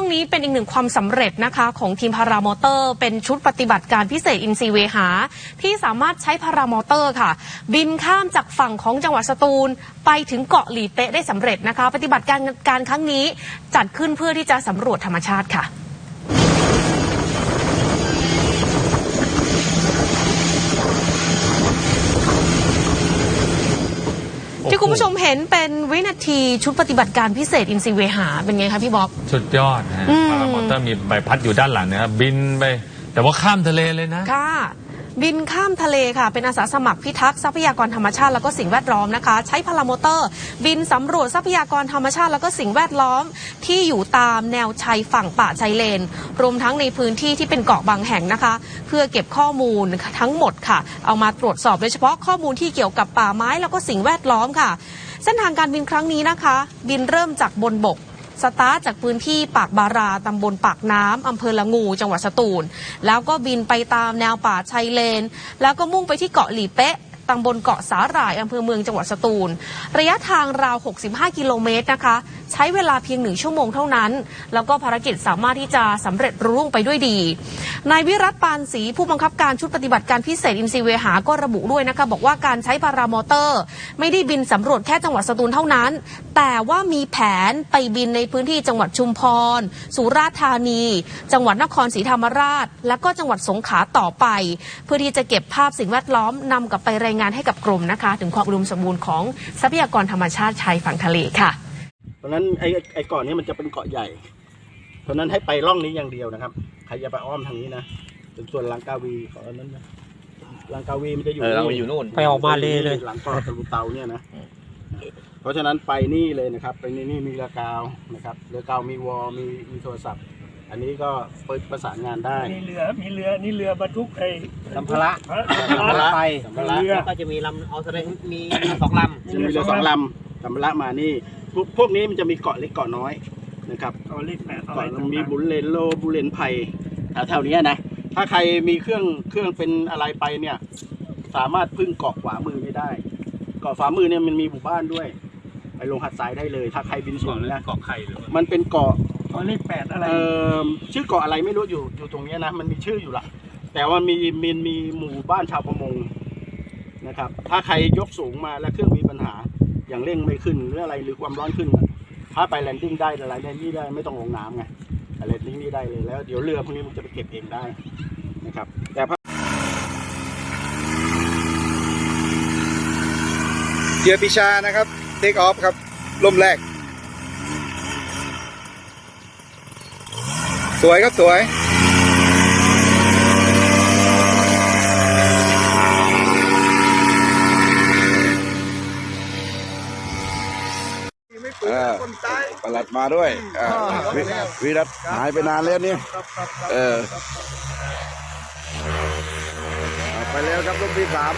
รื่องนี้เป็นอีกหนึ่งความสำเร็จนะคะ ของทีมพารามอเตอร์ เป็นชุดปฏิบัติการพิเศษอินซีเวหา ที่สามารถใช้พารามอเตอร์ค่ะ บินข้ามจากฝั่งของจังหวัดสตูล ไปถึงเกาะหลีเป๊ะได้สำเร็จนะคะ ปฏิบัติการการครั้งนี้จัดขึ้นเพื่อที่จะสำรวจธรรมชาติค่ะ ที่คุณผู้ชมเห็นเป็นวินาทีชุดปฏิบัติการพิเศษอินซีเวหาเป็นไงคะพี่บ๊อบ สุดยอดนะฮะอืม พารามอเตอร์มีใบพัดอยู่ด้านหลังนะครับบินไป แต่ว่าข้ามทะเลเลยนะ ค่ะ บินข้ามทะเลค่ะ เป็นอาสาสมัครพิทักษ์ทรัพยากรธรรมชาติแล้วก็สิ่งแวดล้อมนะคะ ใช้พารามอเตอร์ บินสำรวจทรัพยากรธรรมชาติแล้วก็สิ่งแวดล้อมที่อยู่ตามแนวชายฝั่งป่าชายเลน รวมทั้งในพื้นที่ที่เป็นเกาะบางแห่งนะคะ เพื่อเก็บข้อมูลทั้งหมดค่ะ เอามาตรวจสอบโดยเฉพาะข้อมูลที่เกี่ยวกับป่าไม้แล้วก็สิ่งแวดล้อมค่ะ เส้นทางการบินครั้งนี้นะคะ บินเริ่มจากบนบก สตาร์ทจากพื้นที่ปากบาราตำบลปากน้ำอำเภอละงู จังหวัดสตูล แล้วก็บินไปตามแนวป่าชายเลน แล้วก็มุ่งไปที่เกาะหลีเป๊ะ ตำบลเกาะสาหร่ายอำเภอเมืองจังหวัดสตูล ระยะทางราว 65 กิโลเมตรนะคะ ใช้เวลาเพียงหนึ่งชั่วโมงเท่านั้น แล้วก็ภารกิจสามารถที่จะสำเร็จรุ่งไปด้วยดี นายวิรัตปานศรีผู้บังคับการชุดปฏิบัติการพิเศษอินซีเวหาก็ระบุด้วยนะคะ บอกว่าการใช้พารามอเตอร์ ไม่ได้บินสำรวจแค่จังหวัดสตูลเท่านั้น แต่ว่ามีแผนไปบินในพื้นที่จังหวัดชุมพร สุราษฎร์ธานี จังหวัดนครศรีธรรมราช และก็จังหวัดสงขลาต่อไป เพื่อที่จะเก็บภาพสิ่งแวดล้อมนำกลับไปรายงานให้กับกรมนะคะ ถึงความอุดมสมบูรณ์ของทรัพยากรธรรมชาติชายฝั่งทะเลค่ะเพราะฉะนั้นไอ้ไอ้เกาะนี้มันจะเป็นเกาะใหญ่ เพราะฉะนั้นให้ไปร่องนี้อย่างเดียวนะครับใครจะไปอ้อมทางนี้นะเป็นส่วนลังกาวีของอันนั้นนะลังกาวีมันจะอยู่เออเราไปอยู่นู่น ไปออกมาเลยเลย หลังเกาะตะลุเตาเนี่ยนะ เพราะฉะนั้นไปนี่เลยนะครับ ไปนี่นี่มีเรือกาวนะครับเรือกาวมีวอลมีมีโทรศัพท์ อันนี้ก็เปิดประสานงานได้มีเรือมีเรือนี่เรือบรรทุกไอ้สัมภาระสัมภาระไปสัมภาระเรือแล้วก็จะมีลำเอาแสดงมีสองลำจะมีเรือสองลำสัมภาระมานี่พวกพวกนี้มันจะมีเกาะเล็กเกาะน้อยนะครับเอาเลขแปดอะไรก่อนมีบุญเลนโลบุญเลนไผ่แถวๆเนี้ยนะถ้าใครมีเครื่องเครื่องเป็นอะไรไปเนี่ย สามารถพึ่งเกาะขวามือไม่ได้ เกาะขวามือเนี่ยมันมีหมู่บ้านด้วยไปลงหัดทรายได้เลย ถ้าใครบินสูงนะเกาะไข่หรือมันเป็นเกาะ เอาเลขแปดอะไร เอ่อชื่อเกาะอะไรไม่รู้อยู่อยู่ตรงเนี้ยนะมันมีชื่ออยู่ละแต่ว่ามีมีมีหมู่บ้านชาวประมงนะครับ ถ้าใครยกสูงมาแล้วเครื่องมีปัญหา อย่างเร่งไม่ขึ้นหรืออะไรหรือความร้อนขึ้นอะถ้าไปแลนดิ้งได้อะไรแลนดิ้งได้ไม่ต้องลงน้ำไงไปแลนดิ้งนี่ได้เลยแล้วเดี๋ยวเรือพวกนี้มันจะไปเก็บเองได้นะครับ แต่พเกียร์ปิชานะครับเทคออฟครับลมแรก สวยครับสวยอ่าประหลัดมาด้วยอ่าวิวิรัตหายไปนานแล้วเนี่ยเอออ่าไปแล้วครับรูปที่สาม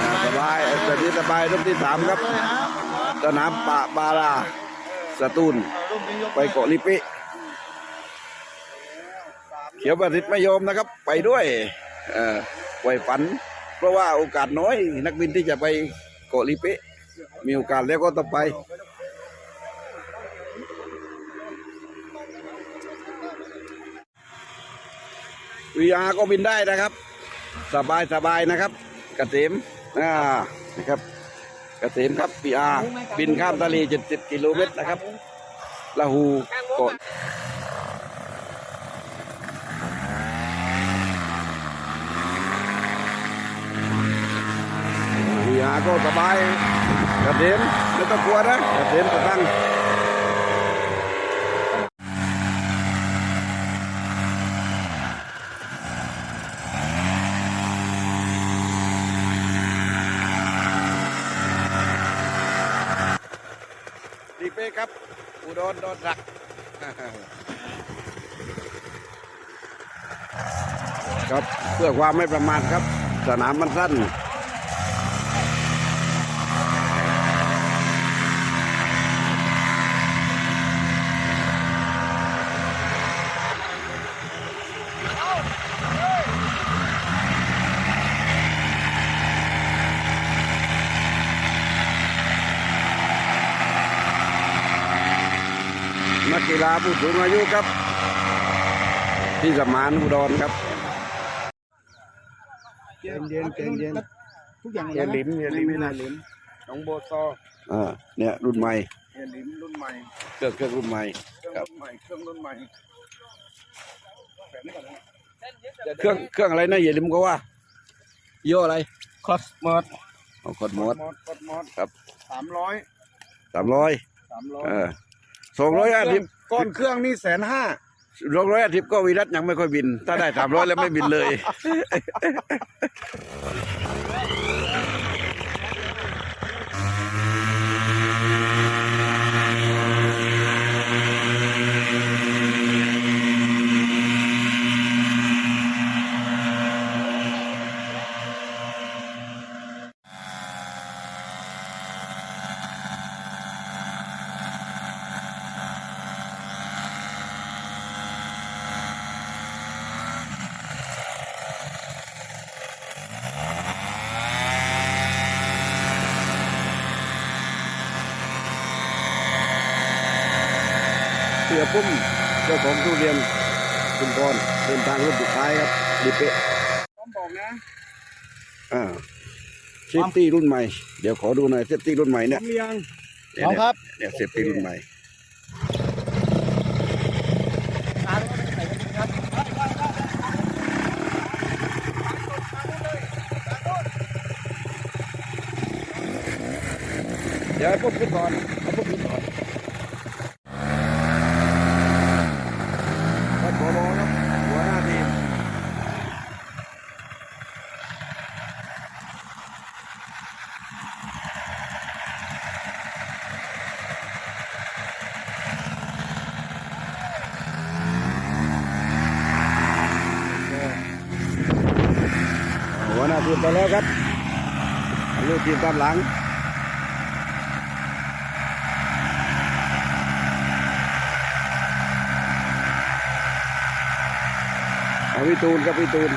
อ่าสบายแบบนี้สบายรูปที่สามครับ สนามปะบาราสตูล ไปเกาะลิปิ เขียวประสิทธิ์ไม่ยอมนะครับ ไปด้วยเออไว้ฝัน เพราะว่าโอกาสน้อย นักบินที่จะไปเกาะลิเปิมีโอกาสแล้วก็ต้องไป VR ก็บินได้นะครับ สบายสบายนะครับ กระเกษมอ่านะครับกระเกษมครับ VR บินข้ามทะเล70กิโลเมตรนะครับละหูเกาะ VR ก็สบายกเกษมไม่ต้องกลัวนะกระเกษมจะตั้งดีเป้ครับ อุดรโดนรักครับเพื่อความไม่ประมาทครับ สนามมันสั้น ฬาผู้สูงอายุครับ ที่สมานอุดรครับเย็นเย็นเย็นเย็นทุกอย่างเฮียหลิมเฮียหลิมไม่น่าหลิมน้องโบซออ่าเนี่ยรุ่นใหม่เฮียหลิมรุ่นใหม่เครื่องเครื่องรุ่นใหม่เครื่องครับรุ่นใหม่เครื่องรุ่นใหม่แบบนี้ก่อนนะเครื่องเครื่องอะไรนะอย่าลืมก็ว่ายี่ห้ออะไรคอสมอดเอากดหมดมอดคอสมอดครับสามร้อยสามร้อยสามร้อยเออสองร้อยห้าสิบ ก้อนเครื่องนี่แสนห้าสองร้อยห้าสิบก็วีรัตยังไม่ค่อยบิน ถ้าได้สามร้อยแล้วไม่บินเลย เสือปุ้มเจ้าของทุเรียนคุณพรเดินทางรุ่นสุดท้ายครับดีเป๊ะต้องบอกนะอ่าเซฟตี้รุ่นใหม่ เดี๋ยวขอดูหน่อยเซฟตี้รุ่นใหม่พร้เนี่อยมหรือยังเนี่ยเนี่ยเนี่ยเซฟตี้รุ่นใหม่เดี๋ยวให้ปุ๊บขึ้นก่อนให้ปุ๊บขึ้นก่อนวัดโบโลครับหัวหน้าทีม หน้าทีมไปแล้วครับลูกทีมตามหลังวิตูนครับวิตูน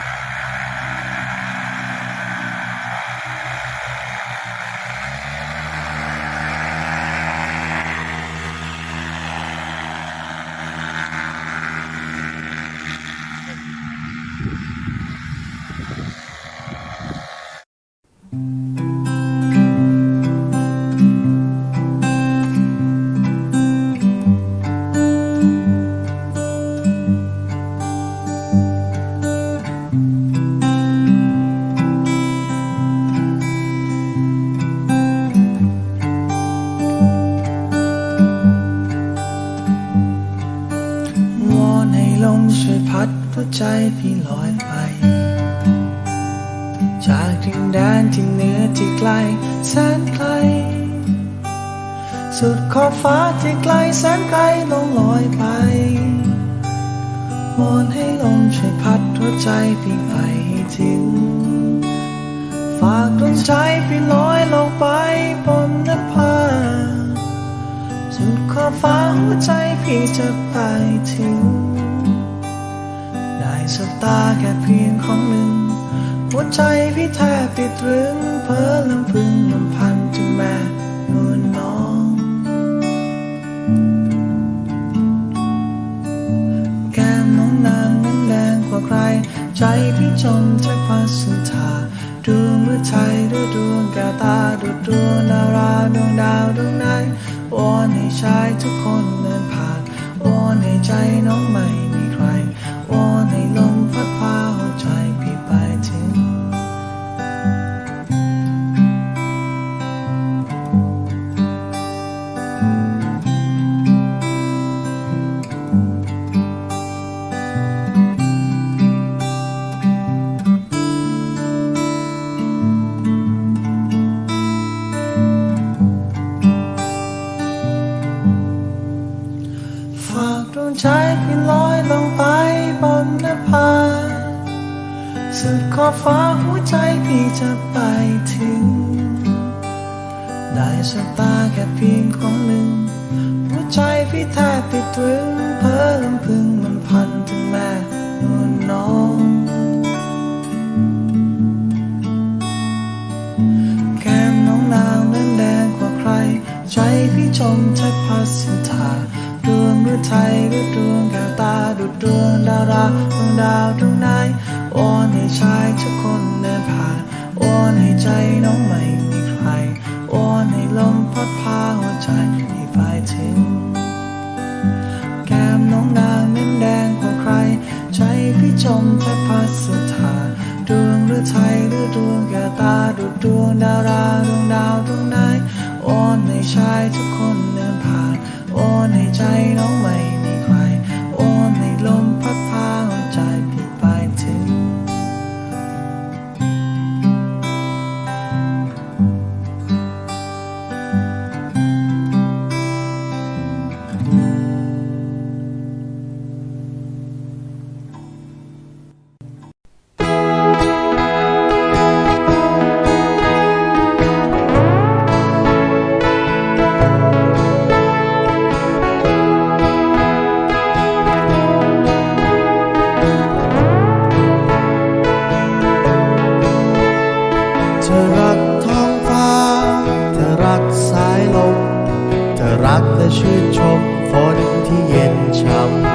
ว สุดขอบฟ้าที่ไกลแสนไกลลงลอยไปวอนให้ลมช่วยพัดหัวใจพี่ไปให้ถึงฝากดวงใจพี่ลอยลงไปบนนภาสุดขอบฟ้าหัวใจพี่จะไปถึงได้สบตาแค่เพียงของหนึ่ง หัวใจพี่แทบติดรึงเพ้อลำพึงลำพัน ใจพี่จมแทบพัสุธาดวงฤทัยด้วยดวงแก้วตาดูดวงดาราดวงดาวดวงไหนวอนให้ชายทุกคนเดินผ่านวอนให้ใจน้องใหม่ สุดขอบฟ้าหัวใจพี่จะไปถึง ได้สบตาแค่เพียงของหนึ่ง หัวใจพี่แทบติดตรึงเพ้อลำพึงลำพันถึงแม่นวลน้องแก้มน้องนางนั้นแดงกว่าใคร ใจพี่จมแทบพัดสุธา ดวงงหรือไทยหรือดวงแก้วตาดุดดวงดาราดวงดาวดวงไหนวอนให้ชายทุกคนเดินผ่านวอนให้ใจน้องไม่มีใครวอนให้ลมพัดพาหัวใจให้ไปถึง แก้มน้องนางนั้นแดงกว่าใคร ใจพี่จมแทบพัสถาดวงหรือไทยหรือดวงแก้วตาดุดดวงดาราดวงดาวดวงไหนวอนให้ชายทุกคน วอนให้ใจน้องไม่ ธอรักท้องฟ้า เธอรักสายลม เธอรักและชื่นชมฝนที่เย็นช่ำ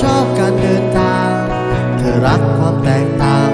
ชอบการเดินทาง เธอรักความแตกต่าง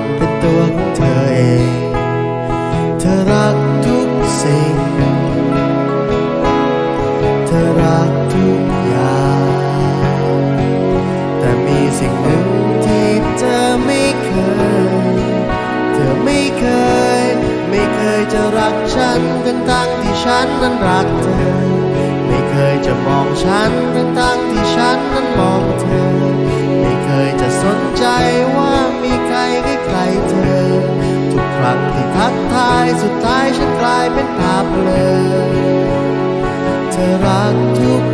รักทุก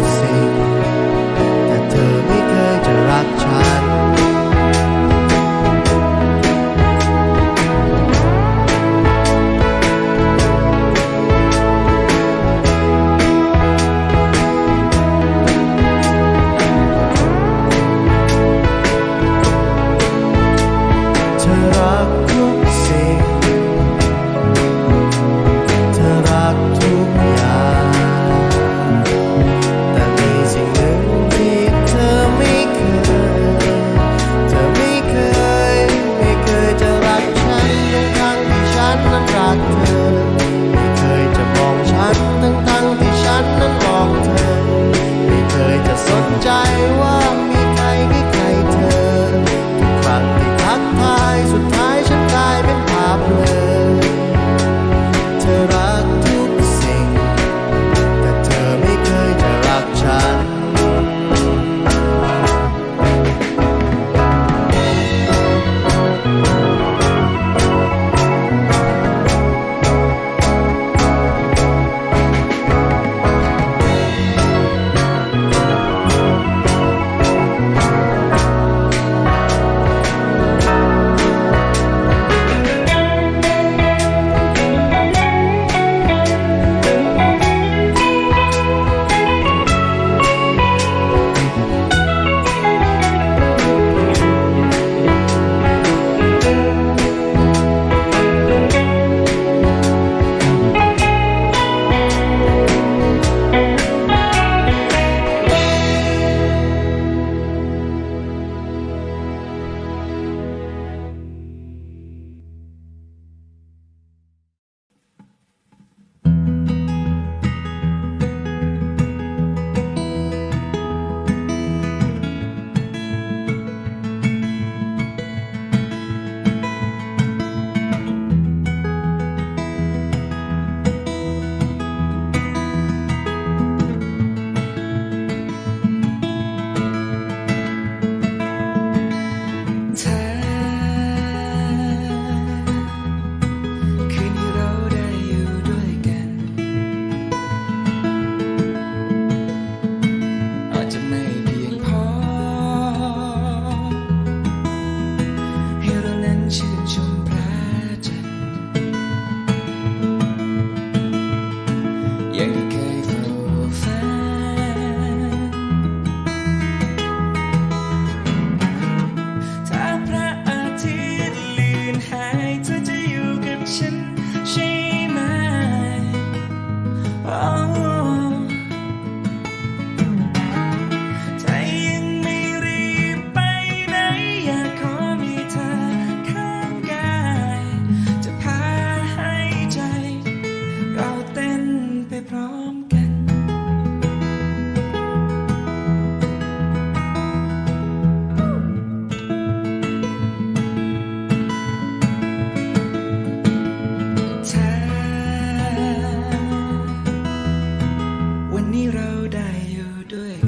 นนี้เราได้อยู่ด้วย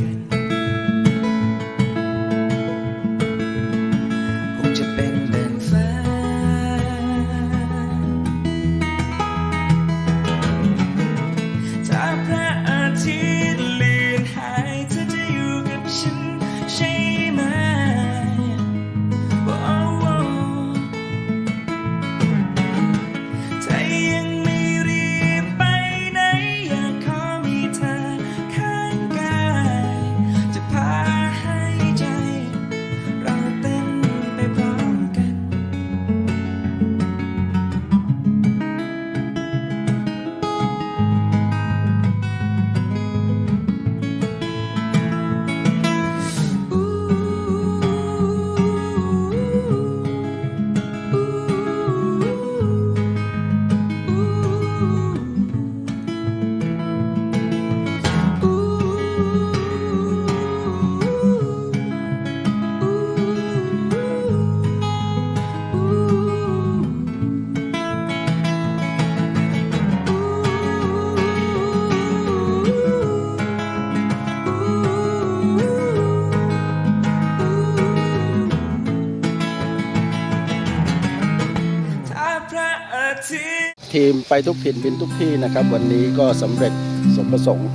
ริมไปทุกถิ่นบินทุกที่นะครับ วันนี้ก็สำเร็จสมประสงค์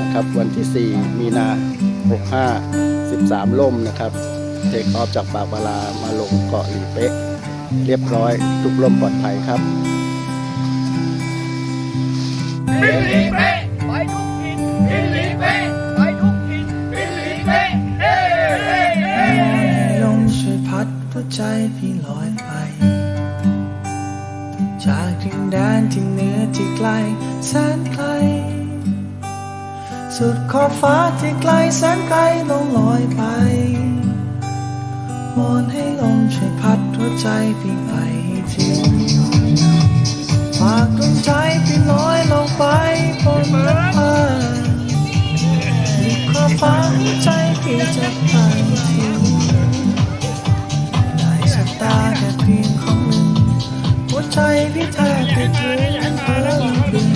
นะครับ วันที่ 4 มีนา 65 13 ล่มนะครับ เทคออฟจากปากบาลามาลงเกาะหลีเป๊ะ เรียบร้อยทุกลมปลอดภัยครับล สุดขอบฟ้าที่ไกลแสนไกลลงลอยไปวอนให้ลมช่วยพัดหัวใจพี่ไปให้งฝากดวงใจพี่ลอยลงไปบนนภาสุดขอบฟ้าหัวใจพี่จะไปถึงได้สบตาแค่เพียงของหนึ่งหัวใจพี่แทบติดเรื่องเพิ่มขึ้น